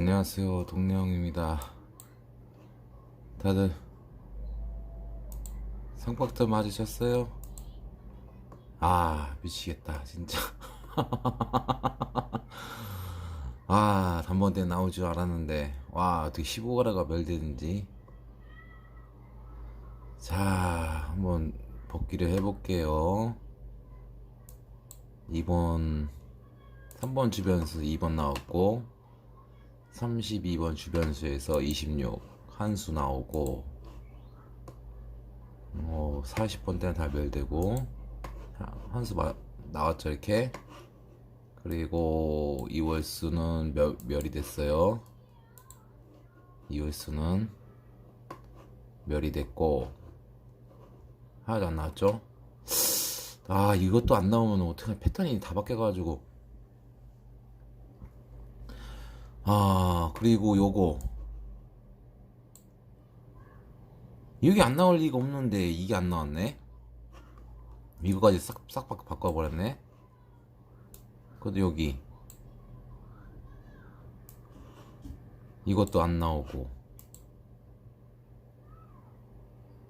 안녕하세요 동네형입니다. 다들 성박들 맞으셨어요? 아 미치겠다 진짜. 아 단번에 나올 줄 알았는데 와 어떻게 15가라가 멸되는지. 자 한번 복귀를 해볼게요. 2번 3번 주변수 2번 나왔고 32번 주변수에서 26 한 수 나오고 어, 40번 때는 다 멸되고 자, 한수 마, 나왔죠 이렇게? 그리고 2월수는 멸, 멸이 됐어요. 2월수는 멸이 됐고 하나도 안 나왔죠? 아 이것도 안 나오면 어떻게 패턴이 다 바뀌어가지고 아 그리고 요거. 여기 안 나올 리가 없는데 이게 안 나왔네. 이거까지 싹, 싹 바- 바꿔버렸네. 그래도 여기. 이것도 안 나오고.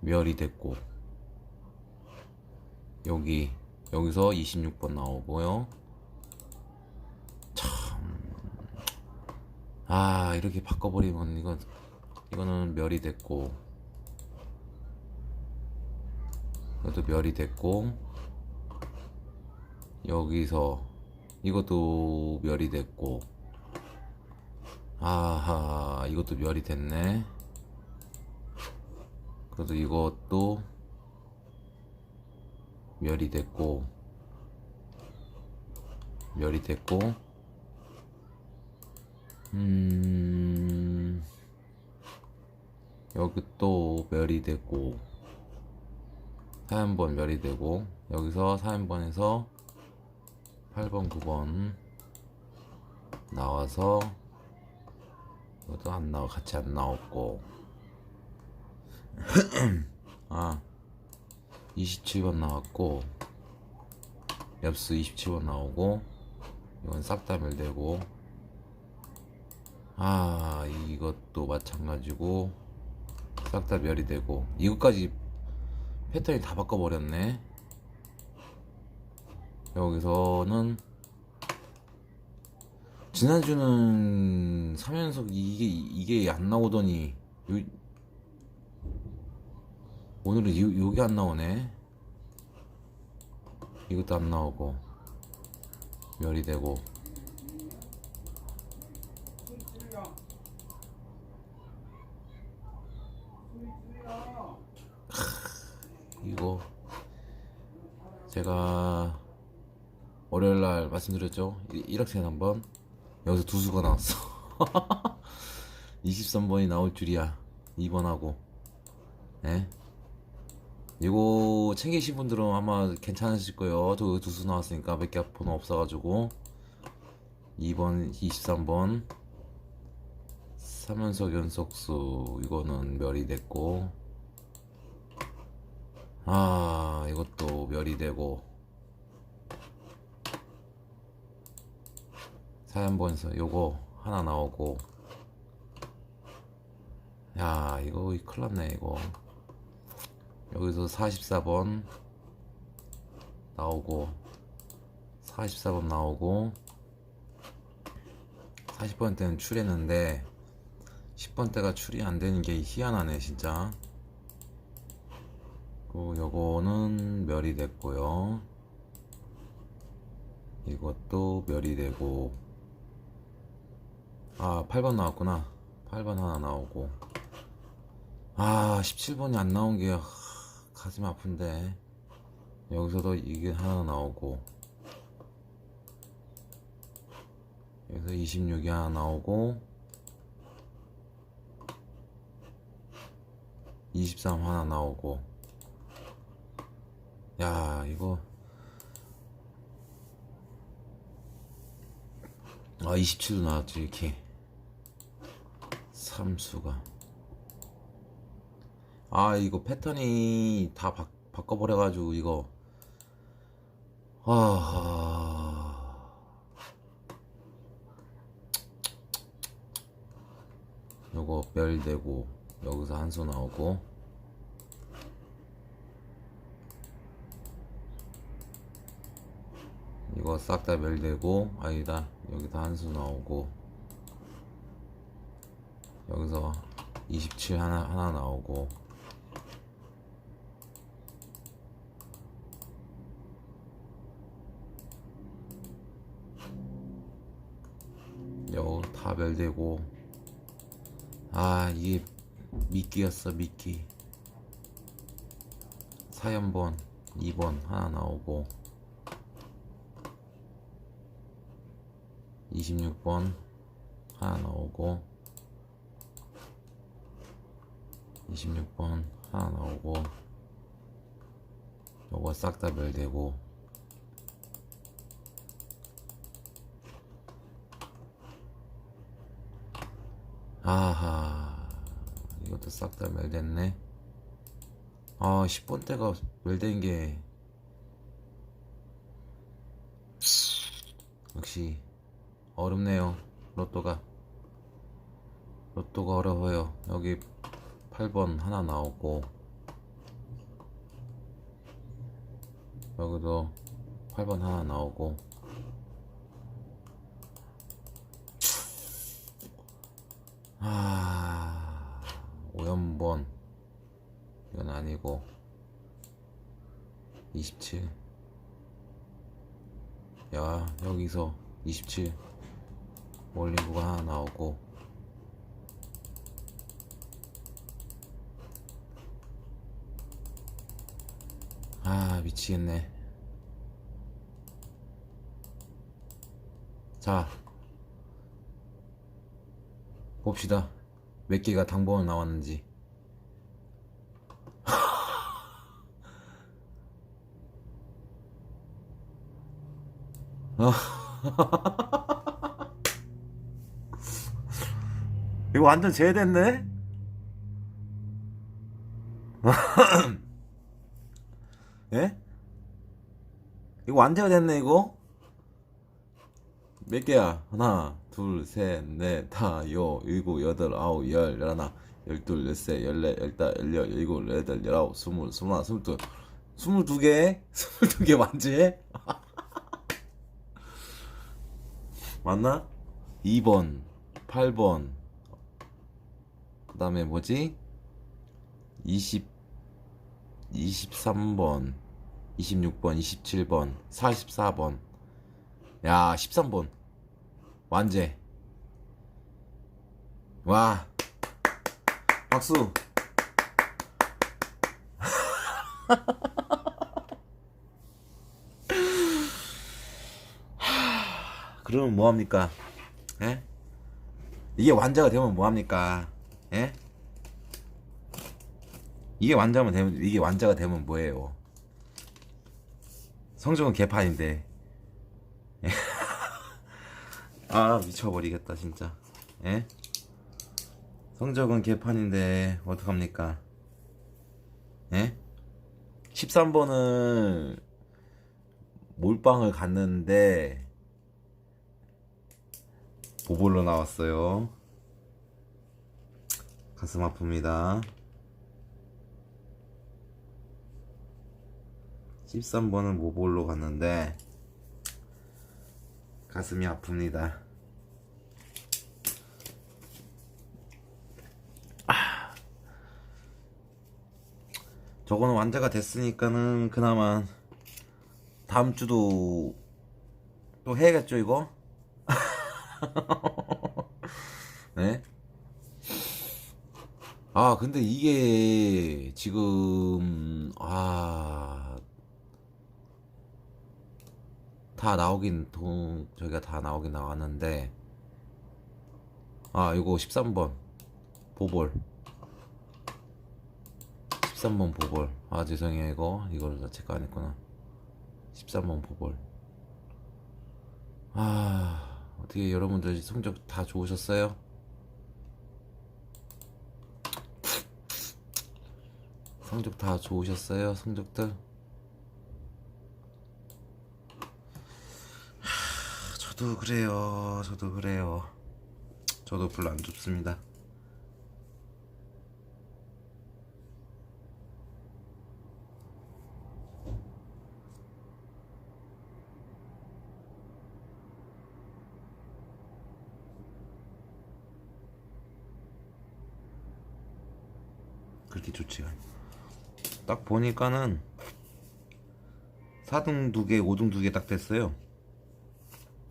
멸이 됐고. 여기 여기서 26번 나오고요 아 이렇게 바꿔버리면 이건 이거는 멸이 됐고. 이것도 멸이 됐고. 여기서 이것도 멸이 됐고. 아하 이것도 멸이 됐네. 그래도 이것도 멸이 됐고. 멸이 됐고 음 여기 또 멸이 되고 4연번 멸이 되고 여기서 4연번에서 8번 9번 나와서 이것도 안 나와 같이 안 나왔고. 아 27번 나왔고 엽수 27번 나오고 이건 싹다 멸되고 아 이것도 마찬가지고 싹 다 멸이 되고 이것까지 패턴이 다 바꿔버렸네. 여기서는 지난주는 3연속 이게 이게 안 나오더니 요, 오늘은 요, 요게 안 나오네. 이것도 안 나오고 멸이 되고 이거 제가 월요일 날 말씀드렸죠? 1학생 한번. 여기서 두 수가 나왔어. 23번이 나올 줄이야. 2번하고. 예? 이거 챙기신 분들은 아마 괜찮으실 거예요. 저 두 수 나왔으니까 몇 개 번호 없어가지고. 2번 23번. 3연속 연속수. 이거는 멸이 됐고 아 이것도 멸이 되고. 사연번에서 요거 하나 나오고. 야 이거 큰일났네 이거. 여기서 44번 나오고 44번 나오고 40번 때는 출했는데 10번 때가 출이 안 되는 게 희한하네 진짜 그리고 요거는 멸이 됐고요. 이것도 멸이 되고. 아 8번 나왔구나. 8번 하나 나오고. 아 17번이 안 나온 게 하, 가슴 아픈데. 여기서도 이게 하나 나오고. 여기서 26이 하나 나오고. 23 하나 나오고 야 이거. 아 27도 나왔지 이렇게. 삼수가. 아 이거 패턴이 다 바, 바꿔버려 가지고 이거. 아, 아... 요거 멸 되고 여기서 한 수 나오고 이거 싹 다 멸되고 아니다. 여기다 한수 나오고. 여기서 27 하나 하나 나오고. 요다 멸되고. 아 이게 미끼였어 미끼. 4연번 2번 하나 나오고 26번 하나 나오고 26번 하나 나오고 요거 싹다 멸되고 아하 이것도 싹 다 멸됐네. 아 10번대가 멸된 게 역시 어렵네요 로또가. 로또가 어려워요. 여기 8번 하나 나오고. 여기도 8번 하나 나오고. 아 5연번 이건 아니고. 27 야 여기서 27 몰리브가 하나 나오고. 아 미치겠네. 자 봅시다. 몇 개가 당번을 나왔는지 이거 완전 제대됐네? 예? 이거 완전 됐네 이거? 몇 개야? 하나, 둘, 셋, 넷, 다, 요, 일곱, 여덟, 아홉, 열, 열하나, 열둘, 열세, 열네, 열다, 열여, 열일곱, 열여덟, 열아홉, 스물, 스물하나, 스물둘, 스물두 개? 스물두 개 맞지? 맞나? 2번, 8번, 그 다음에 뭐지? 20, 23번, 26번, 27번, 44번. 야, 13번. 완제. 와. 박수. 그러면 뭐합니까? 예? 이게 완자가 되면 뭐합니까? 예? 이게 완자면 되면 이게 완자가 되면 뭐예요? 성적은 개판인데. 아 미쳐버리겠다 진짜. 예? 성적은 개판인데 어떡합니까? 예? 13번을 몰빵을 갔는데 보볼로 나왔어요. 가슴 아픕니다. 13번은 모볼로 갔는데 가슴이 아픕니다. 아. 저거는 완자가 됐으니까는 그나마 다음 주도 또 해야겠죠 이거? 네? 아 근데 이게 지금 아 다 나오긴 돈 저기가 다 나오긴 나왔는데. 아 이거 13번 보볼. 13번 보볼. 아 죄송해요 이거. 이걸 다 체크 안 했구나. 13번 보볼. 아 어떻게 여러분들 성적 다 좋으셨어요? 성적 다 좋으셨어요, 성적들? 하, 저도 그래요, 저도 그래요. 저도 별로 안 좋습니다. 그렇게 좋지 않아요. 딱 보니까는 4등 2개 5등 2개 딱 됐어요.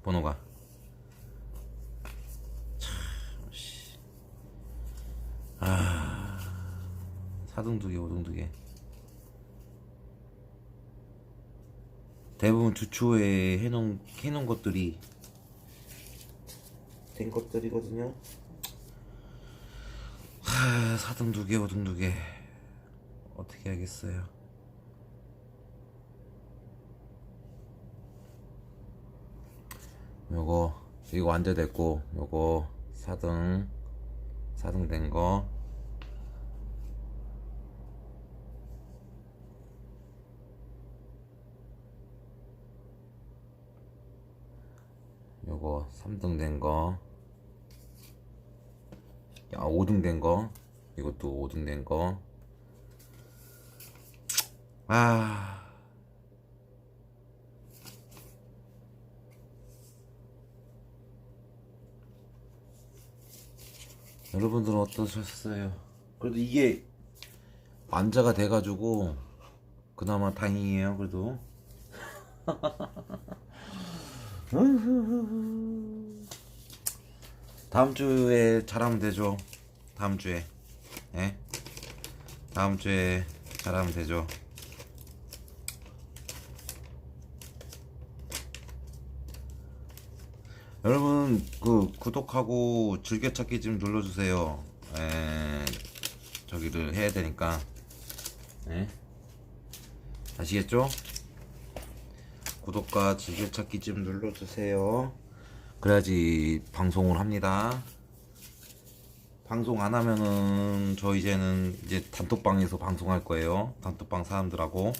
번호가. 참, 씨. 아 4등 2개 5등 2개. 대부분 주초에 해놓은, 해놓은 것들이 된 것들이거든요. 하, 4등 2개 5등 2개 어떻게 하겠어요? 요거 이거 완자됐고 요거 4등 4등 된거. 요거 3등 된거. 야 5등 된거. 이것도 5등 된거 아 여러분들은 어떠셨어요? 그래도 이게 완자가 돼가지고 그나마 다행이에요. 그래도 다음 주에 잘하면 되죠. 다음 주에, 예? 다음 주에 잘하면 되죠. 여러분 그 구독하고 즐겨찾기 좀 눌러주세요. 에, 저기를 해야 되니까. 예? 아시겠죠? 구독과 즐겨찾기 좀 눌러주세요. 그래야지 방송을 합니다. 방송 안 하면은 저 이제는 이제 단톡방에서 방송할 거예요. 단톡방 사람들하고.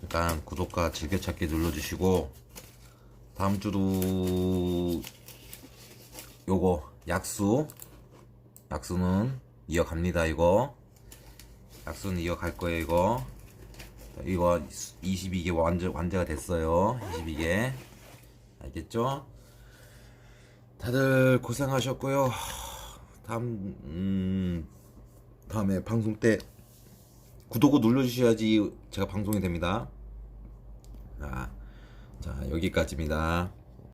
일단 구독과 즐겨찾기 눌러주시고 다음 주도 요거 약수. 약수는 이어갑니다 이거. 약수는 이어갈 거예요 이거. 이거 22개 완전 완제가 됐어요 22개. 알겠죠? 다들 고생하셨고요. 다음 음, 다음에 방송 때 구독을 눌러주셔야지 제가 방송이 됩니다. 자, 자 여기까지입니다.